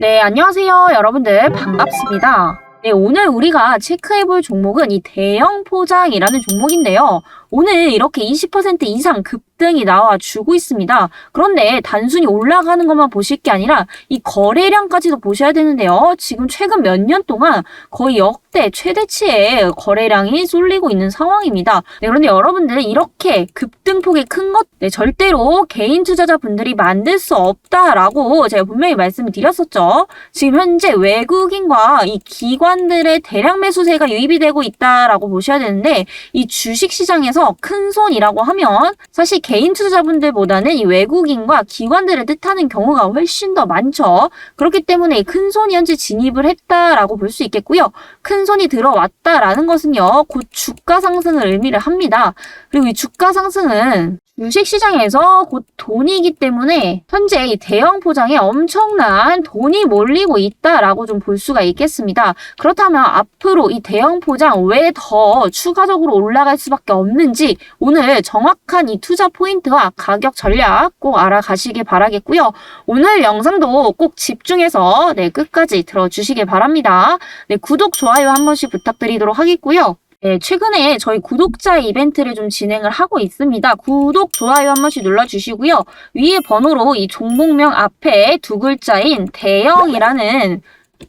네, 안녕하세요. 여러분들 반갑습니다. 네, 오늘 우리가 체크해볼 종목은 이 대형 포장이라는 종목인데요. 오늘 이렇게 20% 이상 급등이 나와 주고 있습니다. 그런데 단순히 올라가는 것만 보실 게 아니라 이 거래량까지도 보셔야 되는데요. 지금 최근 몇 년 동안 거의 역대 최대치의 거래량이 쏠리고 있는 상황입니다. 네, 그런데 여러분들 이렇게 급등폭이 큰 것, 네, 절대로 개인 투자자분들이 만들 수 없다라고 제가 분명히 말씀을 드렸었죠. 지금 현재 외국인과 이 기관들의 대량 매수세가 유입이 되고 있다라고 보셔야 되는데 이 주식 시장에서 큰 손이라고 하면 사실 개인 투자자분들보다는 이 외국인과 기관들을 뜻하는 경우가 훨씬 더 많죠. 그렇기 때문에 이큰 손이 현재 진입을 했다라고 볼 수 있겠고요. 큰 손이 들어왔다라는 것은요. 곧 주가 상승을 의미를 합니다. 그리고 이 주가 상승은 주식 시장에서 곧 돈이기 때문에 현재 이 대형 포장에 엄청난 돈이 몰리고 있다라고 좀 볼 수가 있겠습니다. 그렇다면 앞으로 이 대형 포장 왜 더 추가적으로 올라갈 수밖에 없는지 오늘 정확한 이 투자 포인트와 가격 전략 꼭 알아가시길 바라겠고요. 오늘 영상도 꼭 집중해서 네, 끝까지 들어주시길 바랍니다. 네, 구독, 좋아요 한 번씩 부탁드리도록 하겠고요. 네, 최근에 저희 구독자 이벤트를 좀 진행을 하고 있습니다. 구독, 좋아요 한 번씩 눌러주시고요. 위에 번호로 이 종목명 앞에 두 글자인 대형이라는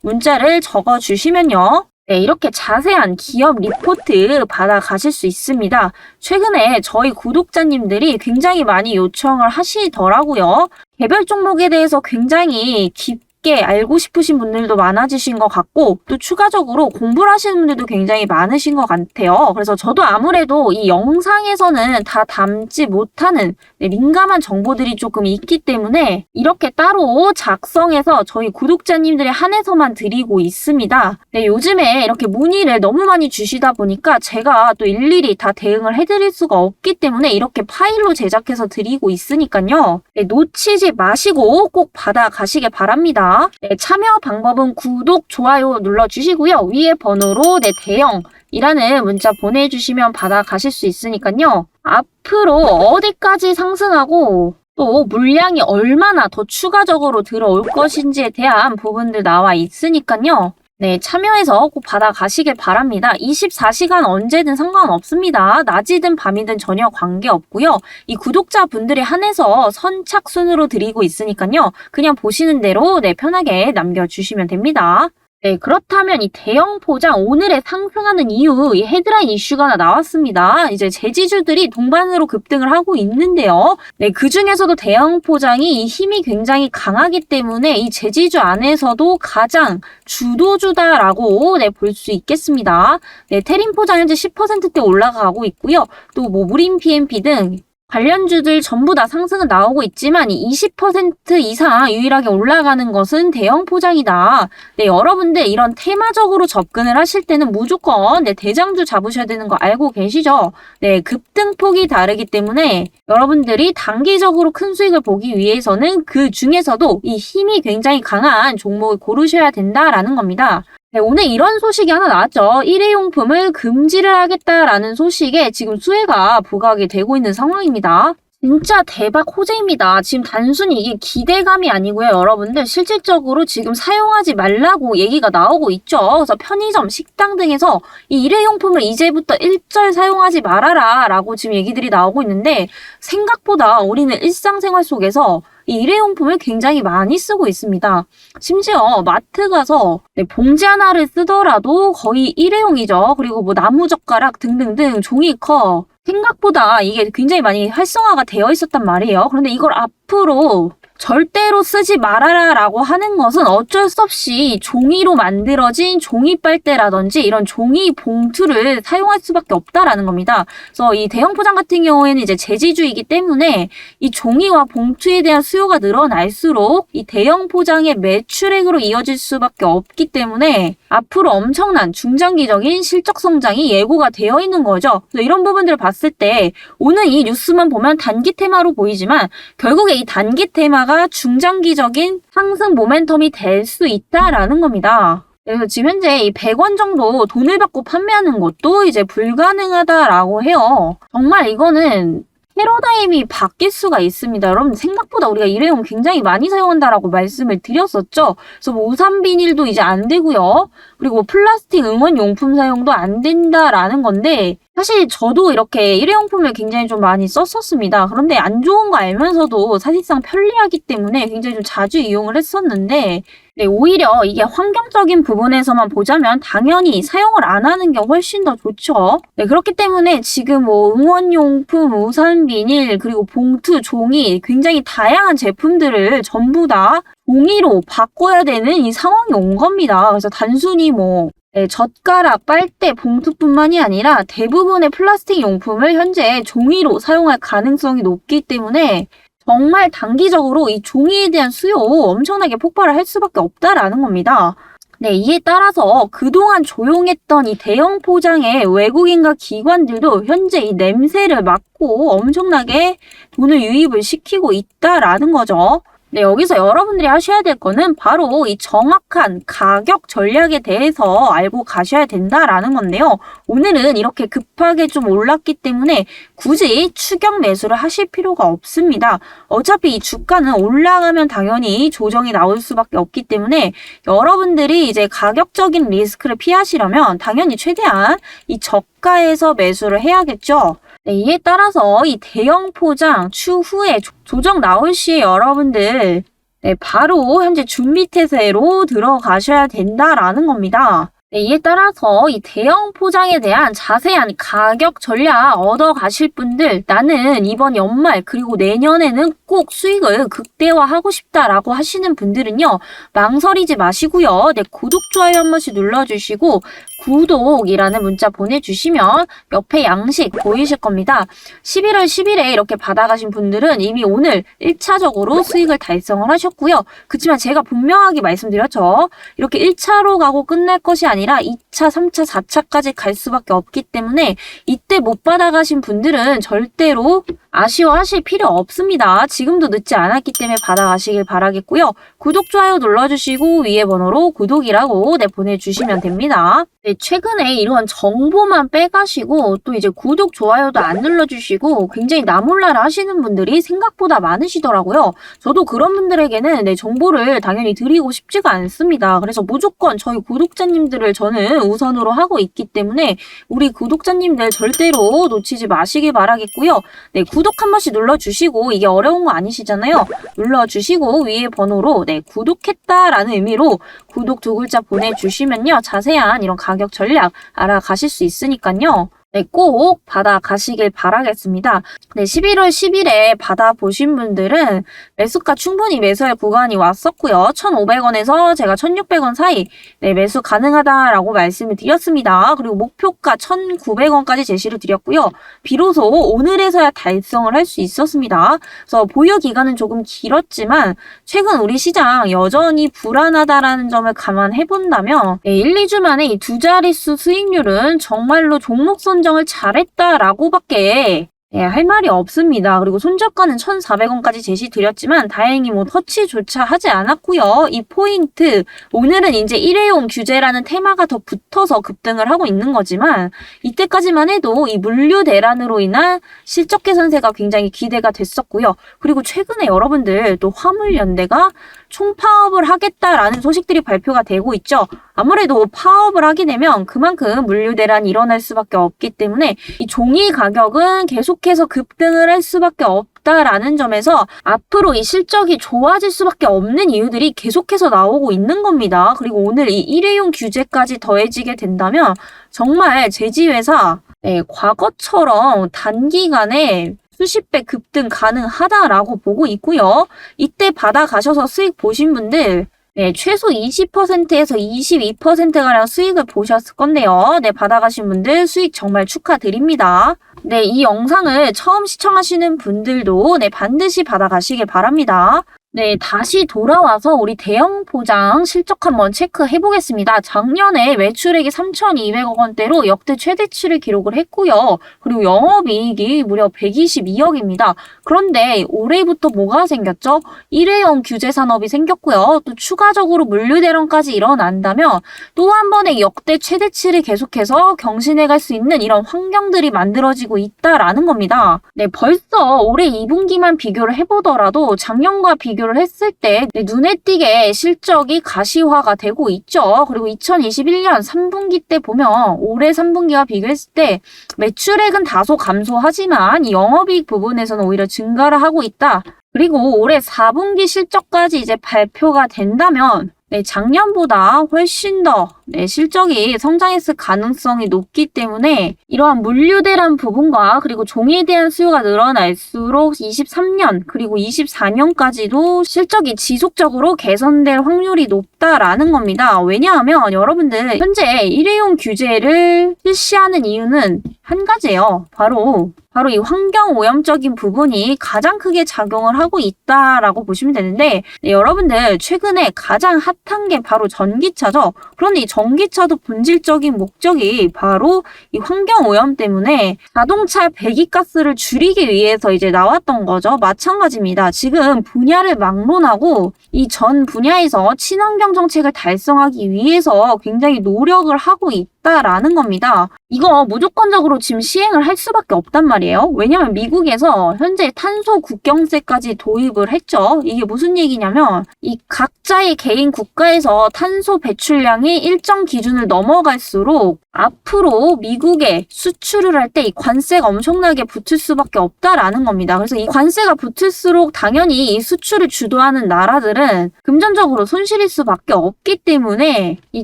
문자를 적어주시면요. 네, 이렇게 자세한 기업 리포트 받아 가실 수 있습니다. 최근에 저희 구독자님들이 굉장히 많이 요청을 하시더라고요. 개별 종목에 대해서 굉장히 깊 게 알고 싶으신 분들도 많아지신 것 같고 또 추가적으로 공부를 하시는 분들도 굉장히 많으신 것 같아요. 그래서 저도 아무래도 이 영상에서는 다 담지 못하는 네, 민감한 정보들이 조금 있기 때문에 이렇게 따로 작성해서 저희 구독자님들에 한해서만 드리고 있습니다. 네, 요즘에 이렇게 문의를 너무 많이 주시다 보니까 제가 또 일일이 다 대응을 해드릴 수가 없기 때문에 이렇게 파일로 제작해서 드리고 있으니까요. 네, 놓치지 마시고 꼭 받아가시길 바랍니다. 네, 참여 방법은 구독, 좋아요 눌러주시고요. 위에 번호로 네, 대형 이라는 문자 보내주시면 받아가실 수 있으니까요. 앞으로 어디까지 상승하고 또 물량이 얼마나 더 추가적으로 들어올 것인지에 대한 부분들 나와 있으니까요. 네, 참여해서 꼭 받아가시길 바랍니다. 24시간 언제든 상관없습니다. 낮이든 밤이든 전혀 관계없고요. 이 구독자분들에 한해서 선착순으로 드리고 있으니까요. 그냥 보시는 대로 네, 편하게 남겨주시면 됩니다. 네, 그렇다면 이 대형 포장 오늘의 상승하는 이유, 이 헤드라인 이슈가 하나 나왔습니다. 이제 제지주들이 동반으로 급등을 하고 있는데요. 네, 그 중에서도 대형 포장이 이 힘이 굉장히 강하기 때문에 이 제지주 안에서도 가장 주도주다라고 네, 볼 수 있겠습니다. 네, 테린 포장 현재 10%대 올라가고 있고요. 또 뭐 무림 PMP 등 관련주들 전부 다 상승은 나오고 있지만 이20% 이상 유일하게 올라가는 것은 대형 포장이다. 네, 여러분들 이런 테마적으로 접근을 하실 때는 무조건 네, 대장주 잡으셔야 되는 거 알고 계시죠? 네, 급등폭이 다르기 때문에 여러분들이 단기적으로 큰 수익을 보기 위해서는 그 중에서도 이 힘이 굉장히 강한 종목을 고르셔야 된다라는 겁니다. 네, 오늘 이런 소식이 하나 나왔죠. 일회용품을 금지를 하겠다라는 소식에 지금 수혜가 부각이 되고 있는 상황입니다. 진짜 대박 호재입니다. 지금 단순히 이게 기대감이 아니고요, 여러분들. 실질적으로 지금 사용하지 말라고 얘기가 나오고 있죠. 그래서 편의점, 식당 등에서 이 일회용품을 이제부터 일절 사용하지 말아라 라고 지금 얘기들이 나오고 있는데 생각보다 우리는 일상생활 속에서 이 일회용품을 굉장히 많이 쓰고 있습니다. 심지어 마트 가서 네, 봉지 하나를 쓰더라도 거의 일회용이죠. 그리고 뭐 나무 젓가락 등등등 종이컵 생각보다 이게 굉장히 많이 활성화가 되어 있었단 말이에요. 그런데 이걸 앞으로 절대로 쓰지 말아라 라고 하는 것은 어쩔 수 없이 종이로 만들어진 종이 빨대라든지 이런 종이 봉투를 사용할 수밖에 없다라는 겁니다. 그래서 이 대형 포장 같은 경우에는 이제 재지주이기 때문에 이 종이와 봉투에 대한 수요가 늘어날수록 이 대형 포장의 매출액으로 이어질 수밖에 없기 때문에 앞으로 엄청난 중장기적인 실적 성장이 예고가 되어 있는 거죠. 이런 부분들을 봤을 때 오늘 이 뉴스만 보면 단기 테마로 보이지만 결국에 이 단기 테마가 중장기적인 상승 모멘텀이 될 수 있다라는 겁니다. 그래서 지금 현재 이 100원 정도 돈을 받고 판매하는 것도 이제 불가능하다라고 해요. 정말 이거는 패러다임이 바뀔 수가 있습니다. 여러분 생각보다 우리가 일회용 굉장히 많이 사용한다라고 말씀을 드렸었죠. 그래서 뭐 우산 비닐도 이제 안 되고요. 그리고 뭐 플라스틱 응원 용품 사용도 안 된다라는 건데 사실 저도 이렇게 일회용품을 굉장히 좀 많이 썼었습니다. 그런데 안 좋은 거 알면서도 사실상 편리하기 때문에 굉장히 좀 자주 이용을 했었는데 네, 오히려 이게 환경적인 부분에서만 보자면 당연히 사용을 안 하는 게 훨씬 더 좋죠. 네, 그렇기 때문에 지금 뭐 응원용품, 우산 비닐, 그리고 봉투, 종이 굉장히 다양한 제품들을 전부 다 종이로 바꿔야 되는 이 상황이 온 겁니다. 그래서 단순히 뭐 네, 젓가락, 빨대, 봉투뿐만이 아니라 대부분의 플라스틱 용품을 현재 종이로 사용할 가능성이 높기 때문에 정말 단기적으로 이 종이에 대한 수요 엄청나게 폭발을 할 수밖에 없다라는 겁니다. 네, 이에 따라서 그동안 조용했던 이 대형 포장의 외국인과 기관들도 현재 이 냄새를 맡고 엄청나게 돈을 유입을 시키고 있다라는 거죠. 네, 여기서 여러분들이 하셔야 될 거는 바로 이 정확한 가격 전략에 대해서 알고 가셔야 된다라는 건데요. 오늘은 이렇게 급하게 좀 올랐기 때문에 굳이 추격 매수를 하실 필요가 없습니다. 어차피 이 주가는 올라가면 당연히 조정이 나올 수밖에 없기 때문에 여러분들이 이제 가격적인 리스크를 피하시려면 당연히 최대한 이 저가에서 매수를 해야겠죠. 네, 이에 따라서 이 대형 포장 추후에 조- 조정 나올 시에 여러분들 네, 바로 현재 준비 태세로 들어가셔야 된다라는 겁니다. 네, 이에 따라서 이 대형 포장에 대한 자세한 가격 전략 얻어 가실 분들 나는 이번 연말 그리고 내년에는 꼭 수익을 극대화하고 싶다라고 하시는 분들은요 망설이지 마시고요 네 구독 좋아요 한 번씩 눌러주시고 구독이라는 문자 보내주시면 옆에 양식 보이실 겁니다. 11월 10일에 이렇게 받아가신 분들은 이미 오늘 1차적으로 수익을 달성을 하셨고요. 그렇지만 제가 분명하게 말씀드렸죠. 이렇게 1차로 가고 끝날 것이 아니라 2차, 3차, 4차까지 갈 수밖에 없기 때문에 이때 못 받아가신 분들은 절대로 아쉬워하실 필요 없습니다. 지금도 늦지 않았기 때문에 받아가시길 바라겠고요. 구독, 좋아요 눌러주시고 위에 번호로 구독이라고 네, 보내주시면 됩니다. 네, 최근에 이런 정보만 빼가시고 또 이제 구독, 좋아요도 안 눌러주시고 굉장히 나몰라라 하시는 분들이 생각보다 많으시더라고요. 저도 그런 분들에게는 네, 정보를 당연히 드리고 싶지가 않습니다. 그래서 무조건 저희 구독자님들을 저는 우선으로 하고 있기 때문에 우리 구독자님들 절대로 놓치지 마시길 바라겠고요. 네, 구독 한 번씩 눌러주시고 이게 어려운 거 아니시잖아요. 눌러주시고 위에 번호로 네, 구독했다라는 의미로 구독 두 글자 보내주시면요. 자세한 이런 가격 전략 알아가실 수 있으니까요. 네, 꼭 받아가시길 바라겠습니다. 네, 11월 10일에 받아보신 분들은 매수가 충분히 매수할 구간이 왔었고요. 1,500원에서 제가 1,600원 사이 네, 매수 가능하다라고 말씀을 드렸습니다. 그리고 목표가 1,900원까지 제시를 드렸고요. 비로소 오늘에서야 달성을 할 수 있었습니다. 그래서 보유 기간은 조금 길었지만 최근 우리 시장 여전히 불안하다라는 점을 감안해 본다면 네, 1, 2주 만에 이 두 자릿수 수익률은 정말로 종목 선 정을 잘했다라고밖에 예, 할 말이 없습니다. 그리고 손절가는 1,400원까지 제시드렸지만 다행히 뭐 터치조차 하지 않았고요. 이 포인트 오늘은 이제 일회용 규제라는 테마가 더 붙어서 급등을 하고 있는 거지만 이때까지만 해도 이 물류 대란으로 인한 실적 개선세가 굉장히 기대가 됐었고요. 그리고 최근에 여러분들 또 화물연대가 총파업을 하겠다라는 소식들이 발표가 되고 있죠. 아무래도 파업을 하게 되면 그만큼 물류 대란이 일어날 수밖에 없기 때문에 이 종이 가격은 계속해서 급등을 할 수밖에 없다라는 점에서 앞으로 이 실적이 좋아질 수밖에 없는 이유들이 계속해서 나오고 있는 겁니다. 그리고 오늘 이 일회용 규제까지 더해지게 된다면 정말 제지회사 네, 과거처럼 단기간에 수십 배 급등 가능하다라고 보고 있고요. 이때 받아가셔서 수익 보신 분들 네, 최소 20%에서 22%가량 수익을 보셨을 건데요. 네, 받아가신 분들 수익 정말 축하드립니다. 네, 이 영상을 처음 시청하시는 분들도 네, 반드시 받아가시길 바랍니다. 네, 다시 돌아와서 우리 대형 포장 실적 한번 체크해 보겠습니다. 작년에 매출액이 3,200억 원대로 역대 최대치를 기록을 했고요. 그리고 영업이익이 무려 122억입니다. 그런데 올해부터 뭐가 생겼죠? 일회용 규제 산업이 생겼고요. 또 추가적으로 물류 대란까지 일어난다면 또 한 번의 역대 최대치를 계속해서 경신해 갈 수 있는 이런 환경들이 만들어지고 있다라는 겁니다. 네, 벌써 올해 2분기만 비교를 해보더라도 작년과 비교 를 했을 때 네, 눈에 띄게 실적이 가시화가 되고 있죠. 그리고 2021년 3분기 때 보면 올해 3분기와 비교했을 때 매출액은 다소 감소하지만 이 영업이익 부분에서는 오히려 증가를 하고 있다. 그리고 올해 4분기 실적까지 이제 발표가 된다면 네, 작년보다 훨씬 더 네, 실적이 성장했을 가능성이 높기 때문에 이러한 물류 대란 부분과 그리고 종이에 대한 수요가 늘어날수록 23년 그리고 24년까지도 실적이 지속적으로 개선될 확률이 높다라는 겁니다. 왜냐하면 여러분들 현재 일회용 규제를 실시하는 이유는 한 가지예요. 바로 바로 이 환경 오염적인 부분이 가장 크게 작용을 하고 있다라고 보시면 되는데 네, 여러분들 최근에 가장 핫한 게 바로 전기차죠. 그런데 이 전기차도 본질적인 목적이 바로 이 환경 오염 때문에 자동차 배기가스를 줄이기 위해서 이제 나왔던 거죠. 마찬가지입니다. 지금 분야를 막론하고 이 전 분야에서 친환경 정책을 달성하기 위해서 굉장히 노력을 하고 있다 라는 겁니다. 이거 무조건적으로 지금 시행을 할 수밖에 없단 말이에요. 왜냐면 미국에서 현재 탄소 국경세까지 도입을 했죠. 이게 무슨 얘기냐면 이 각자의 개인 국가에서 탄소 배출량이 일정 기준을 넘어갈수록 앞으로 미국에 수출을 할 때 이 관세가 엄청나게 붙을 수밖에 없다라는 겁니다. 그래서 이 관세가 붙을수록 당연히 이 수출을 주도하는 나라들은 금전적으로 손실일 수밖에 없기 때문에 이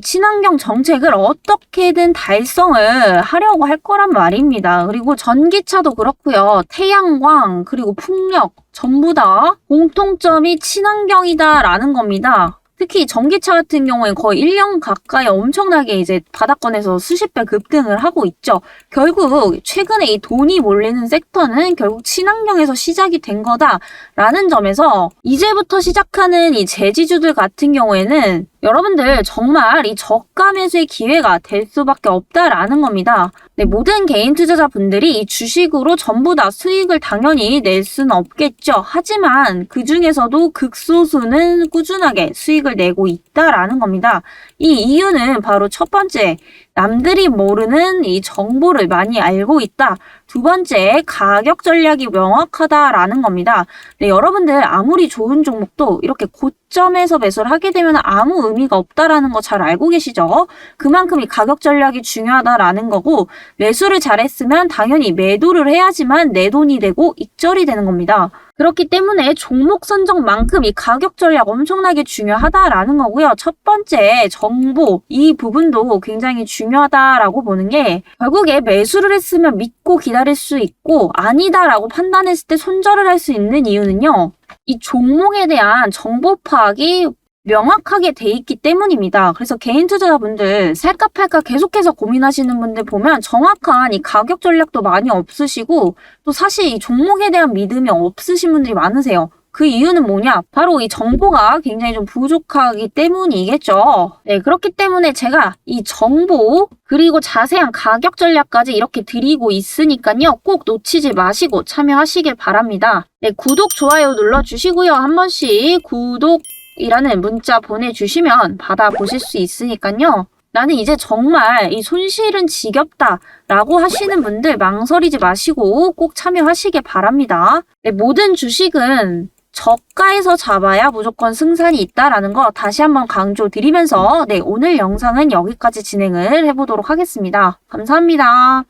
친환경 정책을 어떻게든 달성을 하려고 할 거란 말입니다. 그리고 전기차도 그렇고요. 태양광 그리고 풍력 전부 다 공통점이 친환경이다라는 겁니다. 특히 전기차 같은 경우에 거의 1년 가까이 엄청나게 이제 바닥권에서 수십 배 급등을 하고 있죠. 결국 최근에 이 돈이 몰리는 섹터는 결국 친환경에서 시작이 된 거다라는 점에서 이제부터 시작하는 이 제지주들 같은 경우에는 여러분들 정말 이 저가 매수의 기회가 될 수밖에 없다라는 겁니다. 네, 모든 개인 투자자분들이 이 주식으로 전부 다 수익을 당연히 낼 수는 없겠죠. 하지만 그 중에서도 극소수는 꾸준하게 수익을 내고 있다라는 겁니다. 이 이유는 바로 첫 번째, 남들이 모르는 이 정보를 많이 알고 있다. 두 번째, 가격 전략이 명확하다라는 겁니다. 네, 여러분들 아무리 좋은 종목도 이렇게 고점에서 매수를 하게 되면 아무 의미가 없다라는 거 잘 알고 계시죠? 그만큼 이 가격 전략이 중요하다라는 거고 매수를 잘했으면 당연히 매도를 해야지만 내 돈이 되고 익절이 되는 겁니다. 그렇기 때문에 종목 선정만큼 이 가격 전략 엄청나게 중요하다라는 거고요. 첫 번째 정보 이 부분도 굉장히 중요하다라고 보는 게 결국에 매수를 했으면 믿고 기다릴 수 있고 아니다라고 판단했을 때 손절을 할 수 있는 이유는요. 이 종목에 대한 정보 파악이 명확하게 돼 있기 때문입니다. 그래서 개인 투자자분들 살까 팔까 계속해서 고민하시는 분들 보면 정확한 이 가격 전략도 많이 없으시고 또 사실 이 종목에 대한 믿음이 없으신 분들이 많으세요. 그 이유는 뭐냐? 바로 이 정보가 굉장히 좀 부족하기 때문이겠죠. 네, 그렇기 때문에 제가 이 정보 그리고 자세한 가격 전략까지 이렇게 드리고 있으니까요. 꼭 놓치지 마시고 참여하시길 바랍니다. 네, 구독, 좋아요 눌러주시고요. 한 번씩 구독, 이라는 문자 보내주시면 받아보실 수 있으니까요. 나는 이제 정말 이 손실은 지겹다 라고 하시는 분들 망설이지 마시고 꼭 참여하시길 바랍니다. 네, 모든 주식은 저가에서 잡아야 무조건 승산이 있다라는 거 다시 한번 강조드리면서 네, 오늘 영상은 여기까지 진행을 해보도록 하겠습니다. 감사합니다.